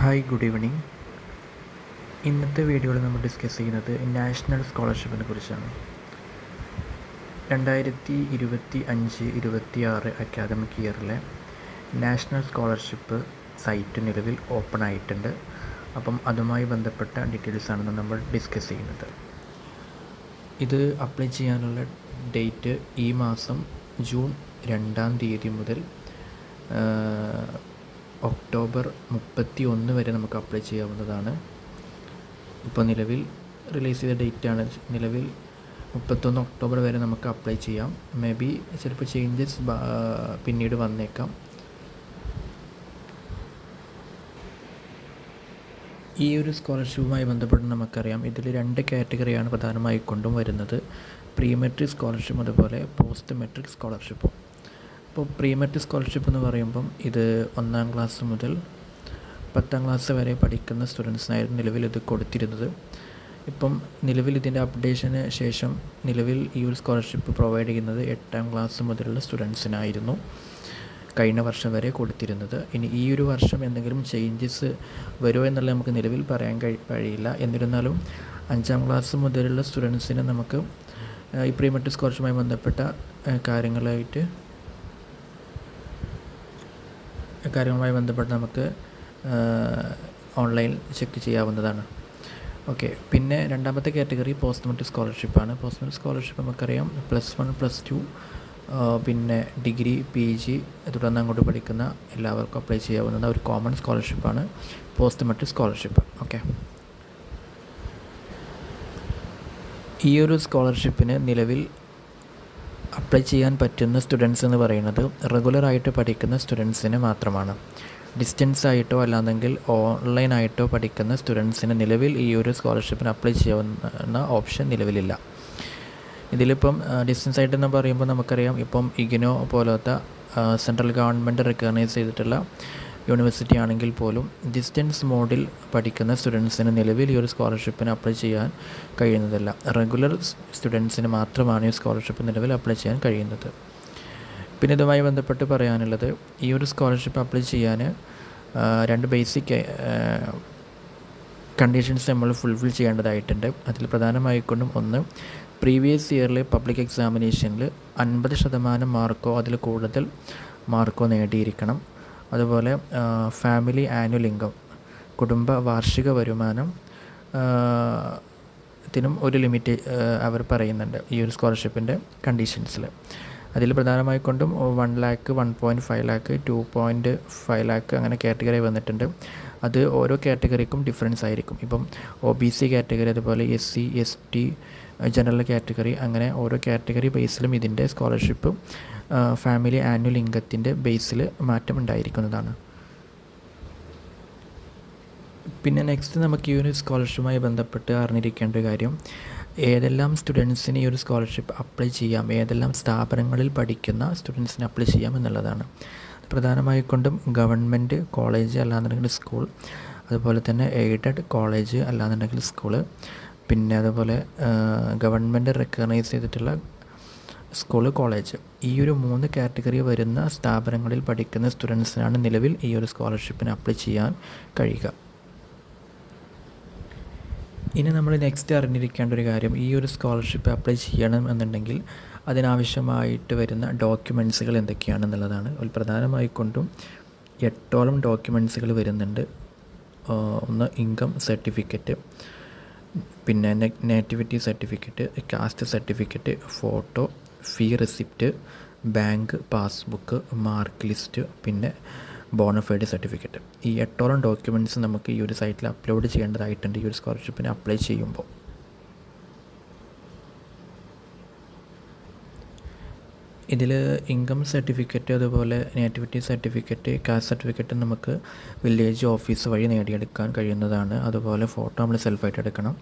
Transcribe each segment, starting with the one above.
Hi good evening ഇന്നത്തെ വീഡിയോയിൽ നമ്മൾ ഡിസ്കസ് ചെയ്യുന്നത് നാഷണൽ സ്കോളർഷിപ്പിനെ കുറിച്ചാണ്. രണ്ടായിരത്തി ഇരുപത്തി അഞ്ച് ഇരുപത്തി ആറ് അക്കാദമിക് ഇയറിലെ നാഷണൽ സ്കോളർഷിപ്പ് സൈറ്റ് നിലവിൽ ഓപ്പൺ ആയിട്ടുണ്ട്. അപ്പം അതുമായി ബന്ധപ്പെട്ട ഡീറ്റെയിൽസാണ് നമ്മൾ ഡിസ്കസ് ചെയ്യുന്നത്. ഇത് അപ്ലൈ ചെയ്യാനുള്ള ഡേറ്റ് ഈ മാസം ജൂൺ രണ്ടാം തീയതി മുതൽ ഒക്ടോബർ മുപ്പത്തി ഒന്ന് വരെ നമുക്ക് അപ്ലൈ ചെയ്യാവുന്നതാണ്. ഇപ്പോൾ നിലവിൽ റിലീസ് ചെയ്ത ഡേറ്റ് ആണ്. നിലവിൽ മുപ്പത്തൊന്ന് ഒക്ടോബർ വരെ നമുക്ക് അപ്ലൈ ചെയ്യാം. മേ ബി ചിലപ്പോൾ ചേഞ്ചസ് പിന്നീട് വന്നേക്കാം. ഈ ഒരു സ്കോളർഷിപ്പുമായി ബന്ധപ്പെട്ട് നമുക്കറിയാം. ഇതിൽ രണ്ട് കാറ്റഗറിയാണ് പ്രധാനമായി കൊണ്ടും വരുന്നത്. പ്രീ മെട്രിക് സ്കോളർഷിപ്പ് അതുപോലെ പോസ്റ്റ് മെട്രിക് സ്കോളർഷിപ്പും ഇപ്പോൾ പ്രീ മെട്രിക് സ്കോളർഷിപ്പ് എന്ന് പറയുമ്പം ഇത് ഒന്നാം ക്ലാസ് മുതൽ പത്താം ക്ലാസ് വരെ പഠിക്കുന്ന സ്റ്റുഡൻസിനായിരുന്നു നിലവിൽ ഇത് കൊടുത്തിരുന്നത്. ഇപ്പം നിലവിൽ ഇതിന്റെ അപ്ഡേഷന് ശേഷം നിലവിൽ ഈ ഒരു സ്കോളർഷിപ്പ് പ്രൊവൈഡ് ചെയ്യുന്നത് എട്ടാം ക്ലാസ് മുതലുള്ള സ്റ്റുഡൻസിനായിരുന്നു കഴിഞ്ഞ വർഷം വരെ കൊടുത്തിരുന്നത്. ഇനി ഈ ഒരു വർഷം എന്തെങ്കിലും ചേഞ്ചസ് വരുമോ എന്നുള്ളത് നമുക്ക് നിലവിൽ പറയാൻ കഴി കഴിയില്ല. എന്നിരുന്നാലും അഞ്ചാം ക്ലാസ് മുതലുള്ള സ്റ്റുഡൻസിന് നമുക്ക് ഈ പ്രീമെട്രിക് സ്കോളർഷിപ്പുമായി ബന്ധപ്പെട്ട കാര്യങ്ങളായിട്ട് കാര്യങ്ങളുമായി ബന്ധപ്പെട്ട് നമുക്ക് ഓൺലൈൻ ചെക്ക് ചെയ്യാവുന്നതാണ്. ഓക്കെ പിന്നെ രണ്ടാമത്തെ കാറ്റഗറി പോസ്റ്റ് മെട്രിക് സ്കോളർഷിപ്പാണ്. പോസ്റ്റ് മെട്രിക് സ്കോളർഷിപ്പ് നമുക്കറിയാം പ്ലസ് വൺ പ്ലസ് ടു പിന്നെ ഡിഗ്രി പി ജി തുടർന്ന് അങ്ങോട്ട് പഠിക്കുന്ന എല്ലാവർക്കും അപ്ലൈ ചെയ്യാവുന്ന ഒരു കോമൺ സ്കോളർഷിപ്പാണ് പോസ്റ്റ് മെട്രിക് സ്കോളർഷിപ്പ്. ഓക്കെ. ഈ ഒരു സ്കോളർഷിപ്പിന് നിലവിൽ അപ്ലൈ ചെയ്യാൻ പറ്റുന്ന സ്റ്റുഡൻസ് എന്ന് പറയുന്നത് റെഗുലറായിട്ട് പഠിക്കുന്ന സ്റ്റുഡൻസിന് മാത്രമാണ്. ഡിസ്റ്റൻസ് ആയിട്ടോ അല്ലാന്നെങ്കിൽ ഓൺലൈനായിട്ടോ പഠിക്കുന്ന സ്റ്റുഡൻസിന് നിലവിൽ ഈ ഒരു സ്കോളർഷിപ്പിന് അപ്ലൈ ചെയ്യാവുന്ന ഓപ്ഷൻ നിലവിലില്ല. ഇതിലിപ്പം ഡിസ്റ്റൻസ് ആയിട്ടെന്ന് പറയുമ്പോൾ നമുക്കറിയാം ഇപ്പം ഇഗ്നോ പോലത്തെ സെൻട്രൽ ഗവൺമെന്റ് റെക്കഗ്നൈസ് ചെയ്തിട്ടുള്ള യൂണിവേഴ്സിറ്റി ആണെങ്കിൽ പോലും ഡിസ്റ്റൻസ് മോഡിൽ പഠിക്കുന്ന സ്റ്റുഡൻസിന് നിലവിൽ ഈ ഒരു സ്കോളർഷിപ്പിന് അപ്ലൈ ചെയ്യാൻ കഴിയുന്നതല്ല. റെഗുലർ സ്റ്റുഡൻസിന് മാത്രമാണ് ഈ സ്കോളർഷിപ്പ് നിലവിൽ അപ്ലൈ ചെയ്യാൻ കഴിയുന്നത്. പിന്നെ ഇതുമായി ബന്ധപ്പെട്ട് പറയാനുള്ളത് ഈ ഒരു സ്കോളർഷിപ്പ് അപ്ലൈ ചെയ്യാൻ രണ്ട് ബേസിക് കണ്ടീഷൻസ് നമ്മൾ ഫുൾഫിൽ ചെയ്യേണ്ടതായിട്ടുണ്ട്. അതിൽ പ്രധാനമായിക്കൊണ്ടും ഒന്ന് പ്രീവിയസ് ഇയറിലെ പബ്ലിക് എക്സാമിനേഷനിൽ അൻപത് ശതമാനം മാർക്കോ അതിൽ കൂടുതൽ മാർക്കോ നേടിയിരിക്കണം. അതുപോലെ ഫാമിലി ആനുവൽ ഇൻകം കുടുംബ വാർഷിക വരുമാനം ത്തിനും ഒരു ലിമിറ്റ് അവർ പറയുന്നുണ്ട് ഈ ഒരു സ്കോളർഷിപ്പിന്റെ കണ്ടീഷൻസിൽ അതിൽ പ്രധാനമായി കൊണ്ടും one lakh one point five lakh two point five lakh അങ്ങനെ കാറ്റഗറി വന്നിട്ടുണ്ട്. അത് ഓരോ കാറ്റഗറിക്കും ഡിഫറൻസ് ആയിരിക്കും. ഇപ്പം ഒ ബി സി കാറ്റഗറി അതുപോലെ S C S T general category അങ്ങനെ ഓരോ കാറ്റഗറി ബേസിലും ഇതിന്റെ സ്കോളർഷിപ്പ് ഫാമിലി ആനുവൽ ഇൻകത്തിന്റെ ബേസിൽ മാറ്റം ഉണ്ടായിരിക്കുന്നതാണ്. പിന്നെ നെക്സ്റ്റ് നമുക്ക് ഈ ഒരു സ്കോളർഷിപ്പുമായി ബന്ധപ്പെട്ട് അറിഞ്ഞിരിക്കേണ്ട ഒരു കാര്യം. ഏതെല്ലാം സ്റ്റുഡൻസിന് ഈ ഒരു സ്കോളർഷിപ്പ് അപ്ലൈ ചെയ്യാം? ഏതെല്ലാം സ്ഥാപനങ്ങളിൽ പഠിക്കുന്ന സ്റ്റുഡൻസിന് അപ്ലൈ ചെയ്യാം എന്നുള്ളതാണ്. പ്രധാനമായി കൊണ്ടും ഗവൺമെന്റ് കോളേജ് അല്ലാന്നുണ്ടെങ്കിൽ സ്കൂൾ അതുപോലെ തന്നെ എയ്ഡഡ് കോളേജ് അല്ലാന്നുണ്ടെങ്കിൽ സ്കൂൾ പിന്നെ അതുപോലെ ഗവൺമെന്റ് റെക്കഗ്നൈസ് ചെയ്തിട്ടുള്ള സ്കൂൾ കോളേജ്. ഈ ഒരു മൂന്ന് കാറ്റഗറി വരുന്ന സ്ഥാപനങ്ങളിൽ പഠിക്കുന്ന സ്റ്റുഡൻസിനാണ് നിലവിൽ ഈ ഒരു സ്കോളർഷിപ്പിന് അപ്ലൈ ചെയ്യാൻ കഴിയുക. ഇനി നമ്മൾ നെക്സ്റ്റ് അറിഞ്ഞിരിക്കേണ്ട ഒരു കാര്യം ഈ ഒരു സ്കോളർഷിപ്പ് അപ്ലൈ ചെയ്യണം എന്നുണ്ടെങ്കിൽ അതിനാവശ്യമായിട്ട് വരുന്ന ഡോക്യുമെൻസുകൾ എന്തൊക്കെയാണെന്നുള്ളതാണ്. പ്രധാനമായിക്കൊണ്ടും എട്ടോളം ഡോക്യുമെൻസുകൾ വരുന്നുണ്ട്. ഒന്ന് ഇൻകം സർട്ടിഫിക്കറ്റ് പിന്നെ nativity certificate caste certificate photo fee receipt bank passbook mark list പിന്നെ ബോണഫൈഡ് സർട്ടിഫിക്കറ്റ്. ഈ എട്ടോളം ഡോക്യുമെന്റ്സ് നമുക്ക് ഈ ഒരു സൈറ്റിൽ അപ്ലോഡ് ചെയ്യേണ്ടതായിട്ടുണ്ട്. ഈ ഒരു സ്കോളർഷിപ്പിന് അപ്ലൈ ചെയ്യുമ്പോൾ. ഇതിൽ ഇൻകം സർട്ടിഫിക്കറ്റ് അതുപോലെ നേറ്റിവിറ്റി സർട്ടിഫിക്കറ്റ് കാസ്റ്റ് സർട്ടിഫിക്കറ്റ് നമുക്ക് വില്ലേജ് ഓഫീസ് വഴി നേടിയെടുക്കാൻ കഴിയുന്നതാണ്. അതുപോലെ ഫോട്ടോ നമ്മൾ സെൽഫായിട്ട് എടുക്കണം.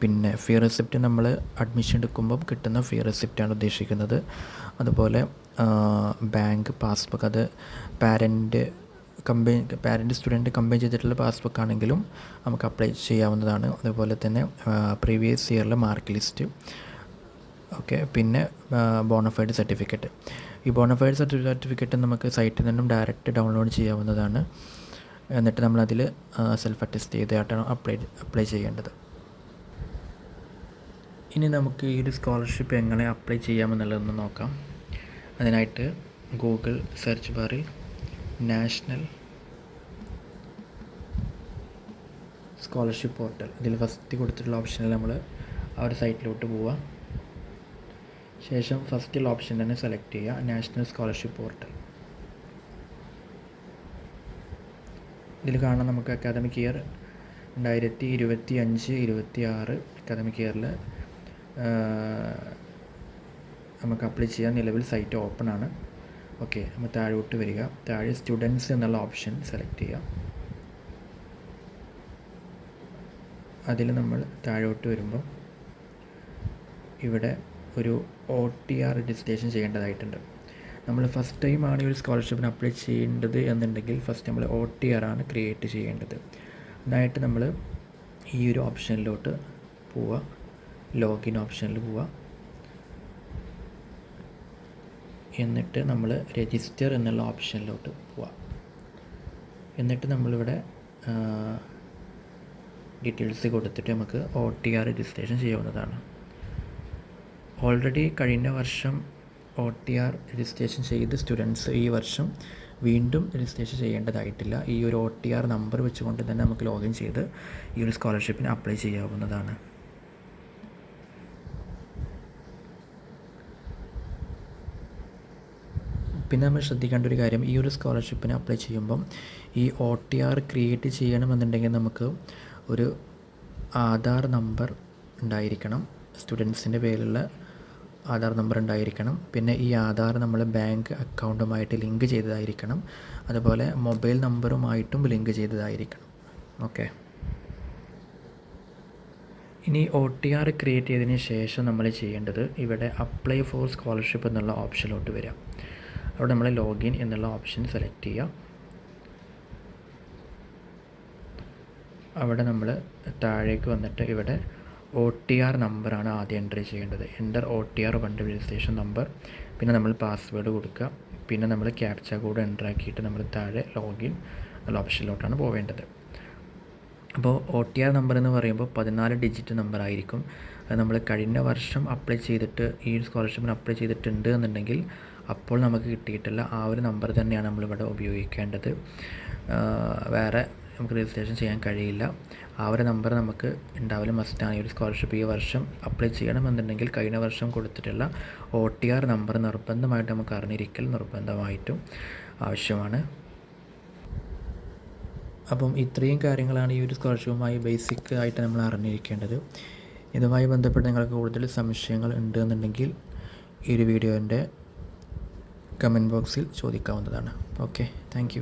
പിന്നെ ഫീ റെസിപ്റ്റ് നമ്മൾ അഡ്മിഷൻ എടുക്കുമ്പം കിട്ടുന്ന ഫീ റെസിപ്റ്റാണ് ഉദ്ദേശിക്കുന്നത്. അതുപോലെ ബാങ്ക് പാസ്ബുക്ക് അത് parent combine parent student combine ചെയ്തിട്ടുള്ള പാസ്ബുക്ക് ആണെങ്കിലും നമുക്ക് അപ്ലൈ ചെയ്യാവുന്നതാണ്. അതുപോലെ തന്നെ പ്രീവിയസ് ഇയറിലെ മാർക്ക് ലിസ്റ്റ് ഓക്കെ പിന്നെ ബോണഫൈഡ് സർട്ടിഫിക്കറ്റ് ഈ ബോണഫൈഡ് സർട്ടിഫിക്കറ്റ് നമുക്ക് സൈറ്റിൽ നിന്നും ഡയറക്റ്റ് ഡൗൺലോഡ് ചെയ്യാവുന്നതാണ്. എന്നിട്ട് നമ്മളതിൽ സെൽഫ് അറ്റസ്റ്റ് ചെയ്തായിട്ടാണ് അപ്ലൈ അപ്ലൈ ചെയ്യേണ്ടത്. ഇനി നമുക്ക് ഈ ഒരു സ്കോളർഷിപ്പ് എങ്ങനെ അപ്ലൈ ചെയ്യാമെന്നുള്ളതൊന്ന് നോക്കാം. അതിനായിട്ട് ഗൂഗിൾ സെർച്ച് ബാറിൽ നാഷണൽ സ്കോളർഷിപ്പ് പോർട്ടൽ ഇതിൽ ഫസ്റ്റ് കൊടുത്തിട്ടുള്ള ഓപ്ഷനിൽ നമ്മൾ ആ ഒരു സൈറ്റിലോട്ട് പോവുക ശേഷം ഫസ്റ്റിൽ ഓപ്ഷൻ തന്നെ സെലക്ട് ചെയ്യുക നാഷണൽ സ്കോളർഷിപ്പ് പോർട്ടൽ ഇതിൽ കാണാം നമുക്ക് അക്കാദമിക് ഇയർ രണ്ടായിരത്തി ഇരുപത്തി അഞ്ച് ഇരുപത്തി ആറ് അക്കാദമിക് ഇയറിൽ നമുക്ക് അപ്ലൈ ചെയ്യാൻ നിലവിൽ സൈറ്റ് ഓപ്പൺ ആണ്. ഓക്കെ നമ്മൾ താഴോട്ട് വരിക. താഴെ സ്റ്റുഡൻസ് എന്നുള്ള ഓപ്ഷൻ സെലക്ട് ചെയ്യുക. അതിൽ നമ്മൾ താഴോട്ട് വരുമ്പോൾ ഇവിടെ ഒരു ഒ ടി ആർ രജിസ്ട്രേഷൻ ചെയ്യേണ്ടതായിട്ടുണ്ട്. നമ്മൾ ഫസ്റ്റ് ടൈമാണ് ഈ ഒരു സ്കോളർഷിപ്പിന് അപ്ലൈ ചെയ്യേണ്ടത് എന്നുണ്ടെങ്കിൽ ഫസ്റ്റ് നമ്മൾ ഒ ടി ആർ ആണ് ക്രിയേറ്റ് ചെയ്യേണ്ടത്. അതിനായിട്ട് നമ്മൾ ഈ ഒരു ഓപ്ഷനിലോട്ട് പോവുക ലോഗിൻ ഓപ്ഷനിൽ പോവുക എന്നിട്ട് നമ്മൾ രജിസ്റ്റർ എന്നുള്ള ഓപ്ഷനിലോട്ട് പോവുക എന്നിട്ട് നമ്മളിവിടെ ഡീറ്റെയിൽസ് കൊടുത്തിട്ട് നമുക്ക് ഒ ടി ആർ രജിസ്ട്രേഷൻ ചെയ്യാവുന്നതാണ്. ഓൾറെഡി കഴിഞ്ഞ വർഷം ഒ ടി ആർ രജിസ്ട്രേഷൻ ചെയ്ത് സ്റ്റുഡൻസ് ഈ വർഷം വീണ്ടും രജിസ്ട്രേഷൻ ചെയ്യേണ്ടതായിട്ടില്ല. ഈ ഒരു ഒ ടി ആർ നമ്പർ വെച്ചുകൊണ്ട് തന്നെ നമുക്ക് ലോഗിൻ ചെയ്ത് ഈ ഒരു സ്കോളർഷിപ്പിന് അപ്ലൈ ചെയ്യാവുന്നതാണ്. പിന്നെ നമ്മൾ ശ്രദ്ധിക്കേണ്ട ഒരു കാര്യം ഈ ഒരു സ്കോളർഷിപ്പിന് അപ്ലൈ ചെയ്യുമ്പം ഈ ഒ ടി ആർ ക്രിയേറ്റ് ചെയ്യണമെന്നുണ്ടെങ്കിൽ നമുക്ക് ഒരു ആധാർ നമ്പർ ഉണ്ടായിരിക്കണം. സ്റ്റുഡൻസിന്റെ പേരിലുള്ള ആധാർ നമ്പർ ഉണ്ടായിരിക്കണം. പിന്നെ ഈ ആധാർ നമ്മൾ ബാങ്ക് അക്കൗണ്ടുമായിട്ട് ലിങ്ക് ചെയ്തതായിരിക്കണം. അതുപോലെ മൊബൈൽ നമ്പറുമായിട്ടും ലിങ്ക് ചെയ്തതായിരിക്കണം. ഓക്കെ. ഇനി ഒ ടി ആർ ക്രിയേറ്റ് ചെയ്തതിന് ശേഷം നമ്മൾ ചെയ്യേണ്ടത് ഇവിടെ അപ്ലൈ ഫോർ സ്കോളർഷിപ്പ് എന്നുള്ള ഓപ്ഷനിലോട്ട് വരാം. അവിടെ നമ്മൾ ലോഗിൻ എന്നുള്ള ഓപ്ഷൻ സെലക്ട് ചെയ്യുക. അവിടെ നമ്മൾ താഴേക്ക് വന്നിട്ട് ഇവിടെ ഒ ടി ആർ നമ്പറാണ് ആദ്യം എന്റർ ചെയ്യേണ്ടത്. എന്റർ ഒ ടി ആർ വണ്ടി രജിസ്ട്രേഷൻ നമ്പർ. പിന്നെ നമ്മൾ പാസ്വേഡ് കൊടുക്കുക. പിന്നെ നമ്മൾ ക്യാപ്ച കോഡ് എന്റർ ആക്കിയിട്ട് നമ്മൾ താഴെ ലോഗിൻ എന്നുള്ള ഓപ്ഷനിലോട്ടാണ് പോവേണ്ടത്. അപ്പോൾ ഒ ടി ആർ നമ്പർ എന്ന് പറയുമ്പോൾ പതിനാല് ഡിജിറ്റ് നമ്പർ ആയിരിക്കും. അത് നമ്മൾ കഴിഞ്ഞ വർഷം അപ്ലൈ ചെയ്തിട്ട് ഈ സ്കോളർഷിപ്പിന് അപ്ലൈ ചെയ്തിട്ടുണ്ട് എന്നുണ്ടെങ്കിൽ അപ്പോൾ നമുക്ക് കിട്ടിയിട്ടുള്ള ആ ഒരു നമ്പർ തന്നെയാണ് നമ്മളിവിടെ ഉപയോഗിക്കേണ്ടത്. വേറെ നമുക്ക് രജിസ്ട്രേഷൻ ചെയ്യാൻ കഴിയില്ല. ആ ഒരു നമ്പർ നമുക്ക് ഉണ്ടാവില്ല. മസ്റ്റാണ് ഈ ഒരു സ്കോളർഷിപ്പ് ഈ വർഷം അപ്ലൈ ചെയ്യണമെന്നുണ്ടെങ്കിൽ കഴിഞ്ഞ വർഷം കൊടുത്തിട്ടുള്ള ഒ ടി ആർ നമ്പർ നിർബന്ധമായിട്ട് നമുക്ക് അറിഞ്ഞിരിക്കൽ നിർബന്ധമായിട്ടും ആവശ്യമാണ്. അപ്പം ഇത്രയും കാര്യങ്ങളാണ് ഈ ഒരു സ്കോളർഷിപ്പുമായി ബേസിക് ആയിട്ട് നമ്മൾ അറിഞ്ഞിരിക്കേണ്ടത്. ഇതുമായി ബന്ധപ്പെട്ട് നിങ്ങൾക്ക് കൂടുതൽ സംശയങ്ങൾ ഉണ്ട് എന്നുണ്ടെങ്കിൽ ഈ ഒരു വീഡിയോന്റെ കമന്റ് ബോക്സിൽ ചോദിക്കാവുന്നതാണ്. Okay thank